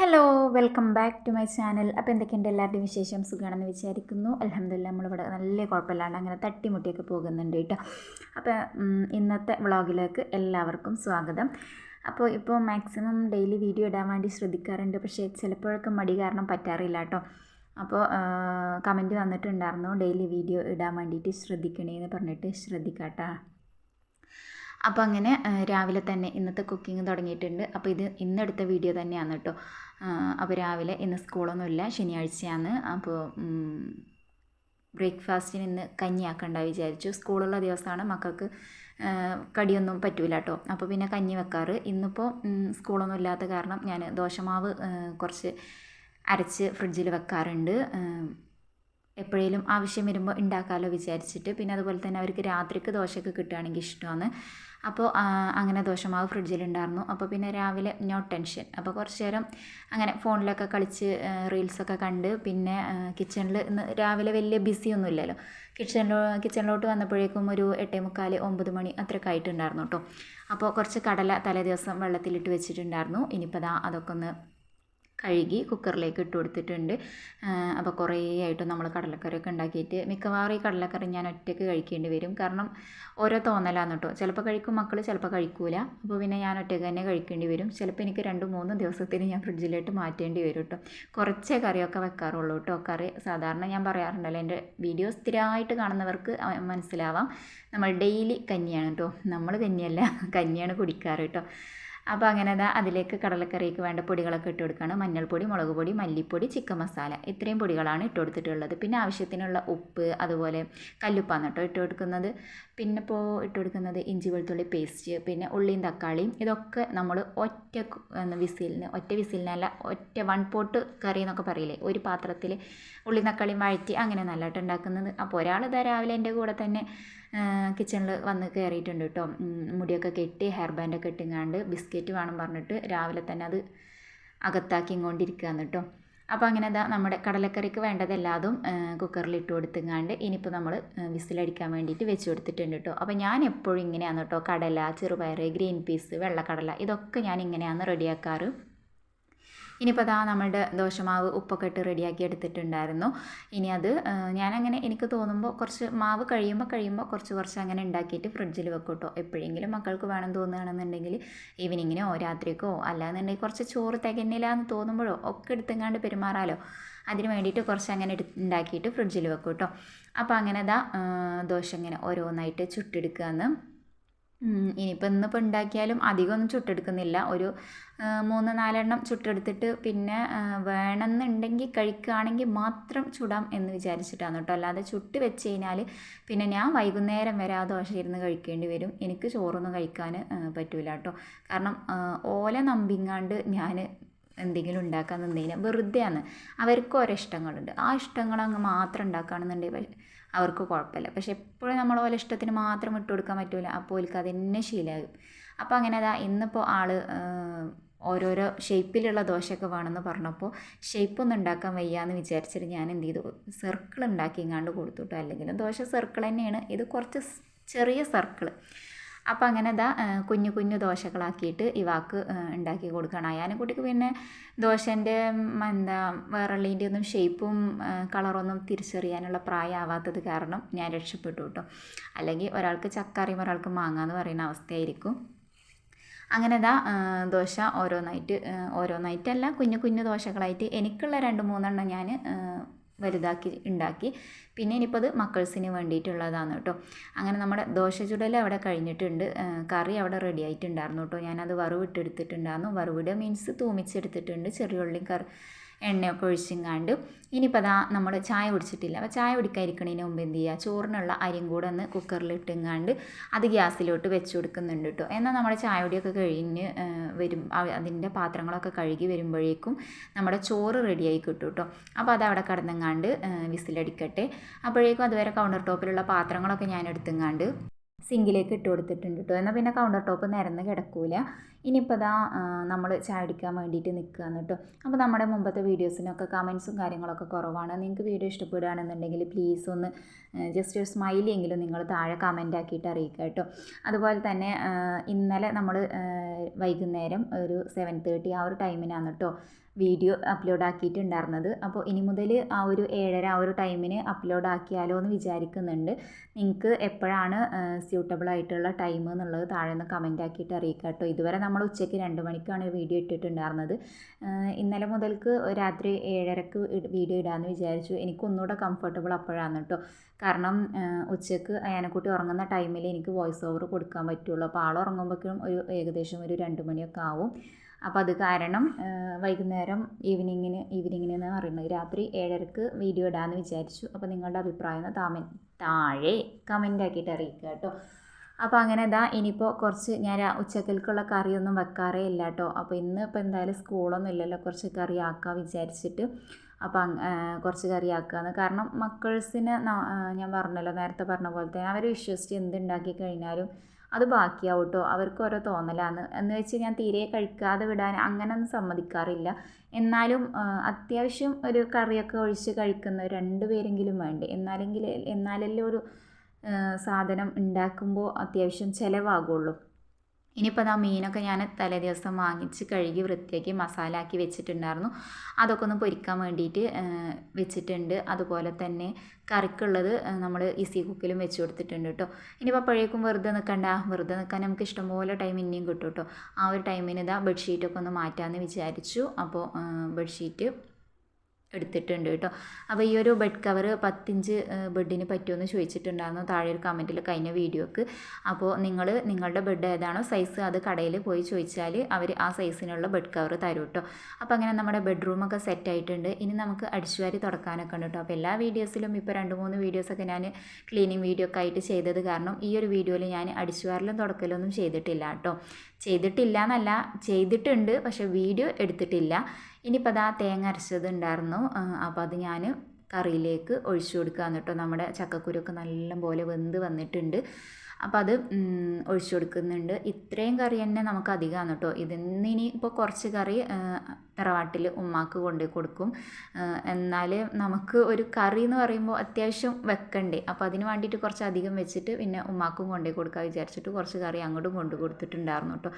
Hello welcome back to my channel അപ്പോൾ എന്തൊക്കെയുണ്ട് എല്ലാവരുടെയും വിശേഷം? സുഖമാണെന്ന് വിചാരിക്കുന്നു. അലഹമില്ല നമ്മളിവിടെ നല്ല കുഴപ്പമില്ലാണ്ട് അങ്ങനെ തട്ടിമുട്ടിയൊക്കെ പോകുന്നുണ്ട് കേട്ടോ. അപ്പോൾ ഇന്നത്തെ വ്ളോഗിലേക്ക് എല്ലാവർക്കും സ്വാഗതം. അപ്പോൾ ഇപ്പോൾ മാക്സിമം ഡെയിലി വീഡിയോ ഇടാൻ വേണ്ടി ശ്രദ്ധിക്കാറുണ്ട്. പക്ഷേ ചിലപ്പോഴൊക്കെ മടി കാരണം പറ്റാറില്ല കേട്ടോ. അപ്പോൾ കമന്റ് വന്നിട്ടുണ്ടായിരുന്നു ഡെയിലി വീഡിയോ ഇടാൻ വേണ്ടിയിട്ട് ശ്രദ്ധിക്കണേന്ന് പറഞ്ഞിട്ട് ശ്രദ്ധിക്കാട്ടോ. അപ്പോൾ അങ്ങനെ രാവിലെ തന്നെ ഇന്നത്തെ കുക്കിംഗ് തുടങ്ങിയിട്ടുണ്ട്. അപ്പോൾ ഇത് ഇന്നെടുത്ത വീഡിയോ തന്നെയാണ് കേട്ടോ. അപ്പോൾ രാവിലെ ഇന്ന് സ്കൂളൊന്നുമില്ല ശനിയാഴ്ചയാണ്. അപ്പോൾ ബ്രേക്ക്ഫാസ്റ്റിന് ഇന്ന് കഞ്ഞിയാക്കണ്ട വിചാരിച്ചു. സ്കൂളുള്ള ദിവസമാണ് മക്കൾക്ക് കടിയൊന്നും പറ്റൂല കേട്ടോ. അപ്പോൾ പിന്നെ കഞ്ഞി വെക്കാറ്. ഇന്നിപ്പോൾ സ്കൂളൊന്നും ഇല്ലാത്ത കാരണം ഞാൻ ദോശമാവ് കുറച്ച് അരച്ച് ഫ്രിഡ്ജിൽ വെക്കാറുണ്ട്. എപ്പോഴേലും ആവശ്യം വരുമ്പോൾ ഉണ്ടാക്കാമല്ലോ വിചാരിച്ചിട്ട്. പിന്നെ അതുപോലെ തന്നെ അവർക്ക് രാത്രിക്ക് ദോശയൊക്കെ കിട്ടുകയാണെങ്കിൽ ഇഷ്ടമാണ് അപ്പോൾ അങ്ങനെ ദോശമാവ് ഫ്രിഡ്ജിലുണ്ടായിരുന്നു അപ്പോൾ പിന്നെ രാവിലെ നോ ടെൻഷൻ. അപ്പോൾ കുറച്ച് നേരം അങ്ങനെ ഫോണിലൊക്കെ കളിച്ച് റീൽസൊക്കെ കണ്ട് പിന്നെ കിച്ചണിൽ ഇന്ന് രാവിലെ വലിയ ബിസി ഒന്നും ഇല്ലല്ലോ കിച്ചണിലോ കിച്ചണിലോട്ട് വന്നപ്പോഴേക്കും ഒരു എട്ടേ മുക്കാൽ ഒമ്പത് മണി അത്രയൊക്കെ ആയിട്ടുണ്ടായിരുന്നു കേട്ടോ. അപ്പോൾ കുറച്ച് കടല തലേ ദിവസം വെള്ളത്തിലിട്ട് വെച്ചിട്ടുണ്ടായിരുന്നു ഇനിയിപ്പോൾ അതൊക്കെ ഒന്ന് കഴുകി കുക്കറിലേക്ക് ഇട്ട് കൊടുത്തിട്ടുണ്ട്. അപ്പോൾ കുറേ ആയിട്ട് നമ്മൾ കടലക്കറിയൊക്കെ ഉണ്ടാക്കിയിട്ട് മിക്കവാറും ഈ കടലക്കറി ഞാൻ ഒറ്റയ്ക്ക് കഴിക്കേണ്ടി വരും. കാരണം ഓരോ തോന്നലാണ് കേട്ടോ. ചിലപ്പോൾ കഴിക്കും മക്കൾ ചിലപ്പോൾ കഴിക്കൂല. അപ്പോൾ പിന്നെ ഞാൻ ഒറ്റയ്ക്ക് തന്നെ കഴിക്കേണ്ടി വരും. ചിലപ്പോൾ എനിക്ക് രണ്ട് മൂന്ന് ദിവസത്തിന് ഞാൻ ഫ്രിഡ്ജിലോട്ട് മാറ്റേണ്ടി വരും കേട്ടോ. കുറച്ചേ കറിയൊക്കെ വെക്കാറുള്ളൂ കേട്ടോ. കറി സാധാരണ ഞാൻ പറയാറുണ്ടല്ലോ എന്റെ വീഡിയോ സ്ഥിരമായിട്ട് കാണുന്നവർക്ക് മനസ്സിലാവാം. നമ്മൾ ഡെയിലി കഞ്ഞിയാണ് കേട്ടോ. നമ്മൾ കഞ്ഞിയല്ല കഞ്ഞിയാണ് കുടിക്കാറ് കേട്ടോ. അപ്പോൾ അങ്ങനെ അതാ അതിലേക്ക് കടലക്കറിക്ക് വേണ്ട പൊടികളൊക്കെ ഇട്ട് കൊടുക്കുകയാണ് മഞ്ഞൾപ്പൊടി മുളക് പൊടി മല്ലിപ്പൊടി ചിക്കൻ മസാല. ഇത്രയും പൊടികളാണ് ഇട്ട് കൊടുത്തിട്ടുള്ളത്. പിന്നെ ആവശ്യത്തിനുള്ള ഉപ്പ് അതുപോലെ കല്ലുപ്പാന്ന് കേട്ടോ ഇട്ട് കൊടുക്കുന്നത്. പിന്നെ ഇപ്പോൾ ഇട്ട് കൊടുക്കുന്നത് ഇഞ്ചി വെളുത്തുള്ളി പേസ്റ്റ് പിന്നെ ഉള്ളിയും തക്കാളിയും. ഇതൊക്കെ നമ്മൾ ഒറ്റ വിസിലിന് ഒറ്റ വിസിലിനല്ല ഒറ്റ വൺ പോട്ട് കറി എന്നൊക്കെ പറയില്ലേ? ഒരു പാത്രത്തിൽ ഉള്ളി തക്കാളിയും വഴറ്റി അങ്ങനെ നല്ലതായിട്ട് ഉണ്ടാക്കുന്നത്. അപ്പോൾ ഒരാൾ ഇതാ രാവിലെ എന്റെ കൂടെ തന്നെ കിച്ചണിൽ വന്ന് കയറിയിട്ടുണ്ട് കേട്ടോ മുടിയൊക്കെ കെട്ടി ഹെയർ ബാൻഡൊക്കെ ഇട്ടിങ്ങാണ്ട് ബിസ്ക്കറ്റ് വേണം പറഞ്ഞിട്ട് രാവിലെ തന്നെ അത് അകത്താക്കി കൊണ്ടിരിക്കുകയാണ് കേട്ടോ അപ്പോൾ അങ്ങനെ എന്താ നമ്മുടെ കടലക്കറിക്ക് വേണ്ടതെല്ലാതും കുക്കറിൽ ഇട്ട് കൊടുത്തുങ്ങാണ്ട് ഇനിയിപ്പോൾ നമ്മൾ വിസിലടിക്കാൻ വേണ്ടിയിട്ട് വെച്ച് കൊടുത്തിട്ടുണ്ട് കേട്ടോ അപ്പോൾ ഞാൻ എപ്പോഴും ഇങ്ങനെയാണ് കേട്ടോ കടല ചെറുപയർ ഗ്രീൻ പീസ് വെള്ളക്കടല ഇതൊക്കെ ഞാൻ ഇങ്ങനെയാണ് റെഡിയാക്കാറ് ഇനിയിപ്പോൾ അതാ നമ്മുടെ ദോശമാവ് ഉപ്പൊക്കെ ഇട്ട് റെഡിയാക്കി എടുത്തിട്ടുണ്ടായിരുന്നു. ഇനി അത് ഞാനങ്ങനെ എനിക്ക് തോന്നുമ്പോൾ കുറച്ച് മാവ് കഴിയുമ്പോൾ കഴിയുമ്പോൾ കുറച്ച് കുറച്ച് അങ്ങനെ ഉണ്ടാക്കിയിട്ട് ഫ്രിഡ്ജിൽ വെക്കും കേട്ടോ എപ്പോഴെങ്കിലും മക്കൾക്ക് വേണം തോന്നുകയാണെന്നുണ്ടെങ്കിൽ ഈവനിങ്ങിനോ രാത്രിക്കോ അല്ലാന്നുണ്ടെങ്കിൽ കുറച്ച് ചോറ് തികഞ്ഞില്ല എന്ന് തോന്നുമ്പോഴോ ഒക്കെ എടുത്തെങ്ങാണ്ട് പെരുമാറാലോ. അതിന് വേണ്ടിയിട്ട് കുറച്ച് അങ്ങനെ എടു ഉണ്ടാക്കിയിട്ട് ഫ്രിഡ്ജിൽ വെക്കും കേട്ടോ അപ്പോൾ അങ്ങനെ ദാ ദോശ ഇങ്ങനെ ഓരോന്നായിട്ട് ചുട്ടെടുക്കുകയെന്ന് ഉം, ഇനിയിപ്പോൾ ഇന്നിപ്പോൾ ഉണ്ടാക്കിയാലും അധികമൊന്നും ചുട്ടെടുക്കുന്നില്ല. ഒരു മൂന്ന് നാലെണ്ണം ചുട്ടെടുത്തിട്ട് പിന്നെ വേണമെന്നുണ്ടെങ്കിൽ കഴിക്കുകയാണെങ്കിൽ മാത്രം ചുടാം എന്ന് വിചാരിച്ചിട്ടാണ് കേട്ടോ. അല്ലാതെ ചുട്ട് വെച്ച് കഴിഞ്ഞാൽ പിന്നെ ഞാൻ വൈകുന്നേരം വരെ ആ ദോശ ഇരുന്ന് കഴിക്കേണ്ടി വരും. എനിക്ക് ചോറൊന്നും കഴിക്കാൻ പറ്റില്ല പറ്റൂല കേട്ടോ. കാരണം ഓല നമ്പിങ്ങാണ്ട് ഞാൻ എന്തെങ്കിലും ഉണ്ടാക്കാൻ നിന്നതിന് വെറുതെയാണ്. അവർക്ക് ഓരോ ഇഷ്ടങ്ങളുണ്ട് ആ ഇഷ്ടങ്ങൾ അങ്ങ് മാത്രം ഉണ്ടാക്കുകയാണെന്നുണ്ടെങ്കിൽ അവർക്ക് കുഴപ്പമില്ല. പക്ഷെ എപ്പോഴും നമ്മൾ പോലെ ഇഷ്ടത്തിന് മാത്രം ഇട്ട് കൊടുക്കാൻ പറ്റില്ല അപ്പോൾ ഓൽക്ക് അത് തന്നെ ശീലമാകും അപ്പോൾ അങ്ങനെ അതാ ഇന്നിപ്പോൾ ആൾ ഓരോരോ ഷേപ്പിലുള്ള ദോശയൊക്കെ വേണമെന്ന് പറഞ്ഞപ്പോൾ ഷേപ്പൊന്നും ഉണ്ടാക്കാൻ വയ്യ എന്ന് വിചാരിച്ചിട്ട് ഞാൻ എന്ത് ചെയ്തു? സർക്കിൾ ഉണ്ടാക്കി ഇങ്ങാണ്ട് കൊടുത്തു കേട്ടോ. അല്ലെങ്കിലും ദോശ സർക്കിൾ തന്നെയാണ്. ഇത് കുറച്ച് ചെറിയ സർക്കിൾ. അപ്പോൾ അങ്ങനെ ഇതാ കുഞ്ഞു കുഞ്ഞു ദോശകളാക്കിയിട്ട് ഇവാക്ക് ഉണ്ടാക്കി കൊടുക്കണം അയാനെക്കുട്ടിക്ക് പിന്നെ ദോശന്റെ എന്താ വേറെള്ളതിന്റെ ഒന്നും ഷേപ്പും കളറൊന്നും തിരിച്ചറിയാനുള്ള പ്രായമാവാത്തത് കാരണം ഞാൻ രക്ഷപ്പെട്ടു കേട്ടോ. അല്ലെങ്കിൽ ഒരാൾക്ക് ചക്ക അറിയുമ്പോൾ ഒരാൾക്ക് മാങ്ങ എന്ന് പറയുന്ന അവസ്ഥയായിരിക്കും. അങ്ങനെ ഇതാ ദോശ ഓരോന്നായിട്ട് ഓരോന്നായിട്ടല്ല കുഞ്ഞു കുഞ്ഞു ദോശകളായിട്ട് എനിക്കുള്ള രണ്ട് മൂന്നെണ്ണം ഞാൻ വലുതാക്കി ഉണ്ടാക്കി. പിന്നെ ഇനിയിപ്പോൾ അത് മക്കൾസിന് വേണ്ടിയിട്ടുള്ളതാണ് കേട്ടോ അങ്ങനെ നമ്മുടെ ദോശ ചുടൽ അവിടെ കഴിഞ്ഞിട്ടുണ്ട്. കറി അവിടെ റെഡി ആയിട്ടുണ്ടായിരുന്നു കേട്ടോ ഞാനത് വറുവിട്ടെടുത്തിട്ടുണ്ടായിരുന്നു. വറുവിടെ മീൻസ് തൂമിച്ചെടുത്തിട്ടുണ്ട്. ചെറിയ ഉള്ളി കറി എണ്ണയൊക്കെ ഒഴിച്ചിങ്ങാണ്ട് ഇനിയിപ്പോൾ അതാ നമ്മൾ ചായ കുടിച്ചിട്ടില്ല. അപ്പോൾ ചായ കുടിക്കാതിരിക്കണതിന് മുമ്പ് എന്ത് ചെയ്യുക ചോറിനുള്ള അരിയും കൂടെ ഒന്ന് കുക്കറിൽ ഇട്ടിങ്ങാണ്ട് അത് ഗ്യാസിലോട്ട് വെച്ച് കൊടുക്കുന്നുണ്ട് കേട്ടോ എന്നാൽ നമ്മുടെ ചായ കുടിയൊക്കെ കഴിഞ്ഞ് വരും. അതിന്റെ പാത്രങ്ങളൊക്കെ കഴുകി വരുമ്പോഴേക്കും നമ്മുടെ ചോറ് റെഡിയായി കിട്ടും കേട്ടോ അപ്പോൾ അത് അവിടെ കിടന്നെങ്ങാണ്ട് വിസിലടിക്കട്ടെ. അപ്പോഴേക്കും അതുവരെ കൗണ്ടർ ടോപ്പിലുള്ള പാത്രങ്ങളൊക്കെ ഞാൻ എടുത്തെങ്ങാണ്ട് സിങ്കിലേക്ക് ഇട്ട് കൊടുത്തിട്ടുണ്ട് കേട്ടോ എന്നാൽ പിന്നെ കൗണ്ടർ ടോപ്പ് നിരന്ന് കിടക്കൂല. ഇനിയിപ്പോൾ ഇതാ നമ്മൾ ചായ അടിക്കാൻ വേണ്ടിയിട്ട് നിൽക്കുകയാണ് കേട്ടോ. അപ്പോൾ നമ്മുടെ മുമ്പത്തെ വീഡിയോസിനൊക്കെ കമൻസും കാര്യങ്ങളൊക്കെ കുറവാണ്. നിങ്ങൾക്ക് വീഡിയോ ഇഷ്ടപ്പെടുകയാണെന്നുണ്ടെങ്കിൽ പ്ലീസ് ഒന്ന് ജസ്റ്റ് ഒരു സ്മൈലി എങ്കിലും നിങ്ങൾ താഴെ കമന്റ് ആക്കിയിട്ട് അറിയിക്കുക കേട്ടോ. അതുപോലെ തന്നെ ഇന്നലെ നമ്മൾ വൈകുന്നേരം ഒരു സെവൻ തേർട്ടി ആ ഒരു ടൈമിനാണ് കേട്ടോ വീഡിയോ അപ്ലോഡ് ആക്കിയിട്ടുണ്ടായിരുന്നത്. അപ്പോൾ ഇനി മുതൽ ആ ഒരു ഏഴര ആ ഒരു ടൈമിന് അപ്ലോഡ് ആക്കിയാലോ എന്ന് വിചാരിക്കുന്നുണ്ട്. നിങ്ങൾക്ക് എപ്പോഴാണ് സ്യൂട്ടബിൾ ആയിട്ടുള്ള ടൈം എന്നുള്ളത് താഴെ നിന്ന് കമന്റ് ആക്കിയിട്ട് അറിയിക്കുക കേട്ടോ. ഇതുവരെ നമ്മൾ ഉച്ചയ്ക്ക് രണ്ട് മണിക്കാണ് വീഡിയോ ഇട്ടിട്ടുണ്ടായിരുന്നത്. ഇന്നലെ മുതൽക്ക് രാത്രി ഏഴരക്ക് വീഡിയോ ഇടാമെന്ന് വിചാരിച്ചു. എനിക്കൊന്നുകൂടെ കംഫർട്ടബിൾ അപ്പോഴാണ് കേട്ടോ. കാരണം ഉച്ചയ്ക്ക് അയാനക്കുട്ടി ഉറങ്ങുന്ന ടൈമിൽ എനിക്ക് വോയിസ് ഓവർ കൊടുക്കാൻ പറ്റുള്ളൂ. അപ്പോൾ ആൾ ഉറങ്ങുമ്പോഴേക്കും ഒരു ഏകദേശം ഒരു രണ്ട് മണിയൊക്കെ ആവും. അപ്പോൾ അത് കാരണം വൈകുന്നേരം ഈവനിങ്ങിന് ഈവനിങ്ങിന് എന്ന് പറയുന്നത് രാത്രി ഏഴരക്ക് വീഡിയോ ഇടാമെന്ന് വിചാരിച്ചു. അപ്പോൾ നിങ്ങളുടെ അഭിപ്രായം താമ താഴെ കമന്റ് ആക്കിയിട്ട് അറിയിക്കുക കേട്ടോ. അപ്പോൾ അങ്ങനെ ഇതാ ഇനിയിപ്പോൾ കുറച്ച് ഞാൻ ഉച്ചക്കൽക്കുള്ള കറിയൊന്നും വെക്കാറേ ഇല്ല കേട്ടോ അപ്പോൾ ഇന്ന് ഇപ്പോൾ എന്തായാലും സ്കൂളൊന്നും ഇല്ലല്ലോ. കുറച്ച് കറി ആക്കാം വിചാരിച്ചിട്ട് അപ്പോൾ കുറച്ച് കറി ആക്കുകയെന്ന് കാരണം മക്കൾസിന് ഞാൻ പറഞ്ഞല്ലോ നേരത്തെ പറഞ്ഞ പോലെ തന്നെ അവർ വിശ്വസിച്ച് എന്തുണ്ടാക്കി കഴിഞ്ഞാലും അത് ബാക്കിയാവും കേട്ടോ അവർക്ക് ഓരോ തോന്നലാണ് എന്ന് വെച്ച് ഞാൻ തീരെ കഴിക്കാതെ വിടാൻ അങ്ങനെയൊന്നും സമ്മതിക്കാറില്ല. എന്നാലും അത്യാവശ്യം ഒരു കറിയൊക്കെ ഒഴിച്ച് കഴിക്കുന്ന രണ്ട് പേരെങ്കിലും വേണ്ടേ. എന്നാലെങ്കിൽ എന്നാലല്ലേ ഒരു സാധനം ഉണ്ടാക്കുമ്പോൾ അത്യാവശ്യം ചിലവാകുള്ളൂ. ഇനിയിപ്പോൾ ആ മീനൊക്കെ ഞാൻ തലേ ദിവസം വാങ്ങിച്ച് കഴുകി വൃത്തിയാക്കി മസാല ആക്കി വെച്ചിട്ടുണ്ടായിരുന്നു. അതൊക്കെ ഒന്ന് പൊരിക്കാൻ വേണ്ടിയിട്ട് വെച്ചിട്ടുണ്ട്. അതുപോലെ തന്നെ കറിക്കുള്ളത് നമ്മൾ ഈസി കുക്കിലും വെച്ച് കൊടുത്തിട്ടുണ്ട് കേട്ടോ ഇനിയിപ്പോൾ അപ്പോഴേക്കും വെറുതെ നിൽക്കണ്ട വെറുതെ നിൽക്കാൻ നമുക്ക് ഇഷ്ടംപോലെ ടൈം ഇനിയും കിട്ടും കേട്ടോ ആ ഒരു ടൈമിന് ഇതാ ബെഡ്ഷീറ്റൊക്കെ ഒന്ന് മാറ്റാമെന്ന് വിചാരിച്ചു. അപ്പോൾ ബെഡ്ഷീറ്റ് എടുത്തിട്ടുണ്ട് കേട്ടോ. അപ്പോൾ ഈ ഒരു ബെഡ് കവർ പത്തിഞ്ച് ബെഡിന് പറ്റുമെന്ന് ചോദിച്ചിട്ടുണ്ടായിരുന്നു. താഴെ ഒരു കമന്റിൽ കഴിഞ്ഞ വീഡിയോക്ക് അപ്പോൾ നിങ്ങൾ നിങ്ങളുടെ ബെഡ് ഏതാണോ സൈസ് അത് കടയിൽ പോയി ചോദിച്ചാൽ അവർ ആ സൈസിനുള്ള ബെഡ് കവർ തരും കേട്ടോ അപ്പോൾ അങ്ങനെ നമ്മുടെ ബെഡ്റൂമൊക്കെ സെറ്റ് ആയിട്ടുണ്ട്. ഇനി നമുക്ക് അടിച്ചുവാരി തുടക്കാനൊക്കെ ഉണ്ട് കേട്ടോ അപ്പോൾ എല്ലാ വീഡിയോസിലും ഇപ്പോൾ രണ്ട് മൂന്ന് വീഡിയോസൊക്കെ ഞാൻ ക്ലീനിങ് വീഡിയോ ഒക്കെ ആയിട്ട് ചെയ്തത് കാരണം ഈ ഒരു വീഡിയോയിൽ ഞാൻ അടിച്ചുവാരലും തുടക്കലൊന്നും ചെയ്തിട്ടില്ല കേട്ടോ ചെയ്തിട്ടില്ല എന്നല്ല ചെയ്തിട്ടുണ്ട്. പക്ഷേ വീഡിയോ എടുത്തിട്ടില്ല. ഇനിയിപ്പോൾ അതാ തേങ്ങ അരച്ചത് ഉണ്ടായിരുന്നു അപ്പോൾ അത് ഞാൻ കറിയിലേക്ക് ഒഴിച്ചു കൊടുക്കുകയാണ് കേട്ടോ. നമ്മുടെ ചക്കക്കുരുക്കെ നല്ലപോലെ വെന്ത് വന്നിട്ടുണ്ട്. അപ്പോൾ അത് ഒഴിച്ചു കൊടുക്കുന്നുണ്ട്. ഇത്രയും കറി തന്നെ നമുക്ക് അധികമാണ് കേട്ടോ ഇതിന്നിനി ഇപ്പോൾ കുറച്ച് കറി തറവാട്ടിൽ ഉമ്മാക്ക് കൊണ്ട് കൊടുക്കും. എന്നാൽ നമുക്ക് ഒരു കറി എന്ന് പറയുമ്പോൾ അത്യാവശ്യം വെക്കണ്ടേ. അപ്പോൾ അതിന് വേണ്ടിയിട്ട് കുറച്ച് അധികം വെച്ചിട്ട് പിന്നെ ഉമ്മാക്കും കൊണ്ടു കൊടുക്കാൻ വിചാരിച്ചിട്ട് കുറച്ച് കറി അങ്ങോട്ടും കൊണ്ടു കൊടുത്തിട്ടുണ്ടായിരുന്നു കേട്ടോ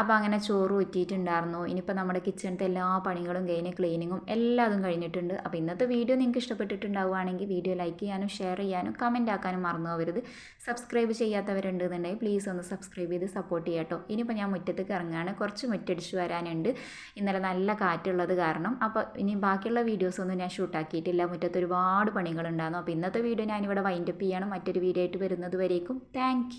അപ്പോൾ അങ്ങനെ ചോറ് ഊറ്റിയിട്ടുണ്ടായിരുന്നു. ഇനിയിപ്പോൾ നമ്മുടെ കിച്ചണിലത്തെ എല്ലാ പണികളും കഴിഞ്ഞ് ക്ലീനിങ്ങും എല്ലാതും കഴിഞ്ഞിട്ടുണ്ട്. അപ്പോൾ ഇന്നത്തെ വീഡിയോ നിങ്ങൾക്ക് ഇഷ്ടപ്പെട്ടിട്ടുണ്ടാവുകയാണെങ്കിൽ വീഡിയോ ലൈക്ക് ചെയ്യാനും ഷെയർ ചെയ്യാനും കമന്റ് ആക്കാനും മറന്നു പോകരുത്. സബ്സ്ക്രൈബ് ചെയ്യാത്തവരുണ്ടെന്നുണ്ടെങ്കിൽ പ്ലീസ് ഒന്ന് സബ്സ്ക്രൈബ് ചെയ്ത് സപ്പോർട്ട് ചെയ്യാം കേട്ടോ ഇനിയിപ്പോൾ ഞാൻ മുറ്റത്തേക്ക് ഇറങ്ങുകയാണ്. കുറച്ച് മുറ്റടിച്ച് വരാനുണ്ട്. ഇന്നലെ നല്ല കാറ്റുള്ളത് കാരണം. അപ്പോൾ ഇനി ബാക്കിയുള്ള വീഡിയോസൊന്നും ഞാൻ ഷൂട്ടാക്കിയിട്ടില്ല മുറ്റത്ത് ഒരുപാട് പണികളുണ്ടായിരുന്നു. അപ്പോൾ ഇന്നത്തെ വീഡിയോ ഞാനിവിടെ വൈൻഡപ്പ് ചെയ്യണം. മറ്റൊരു വീഡിയോ ആയിട്ട് വരുന്നത് വരേക്കും. താങ്ക്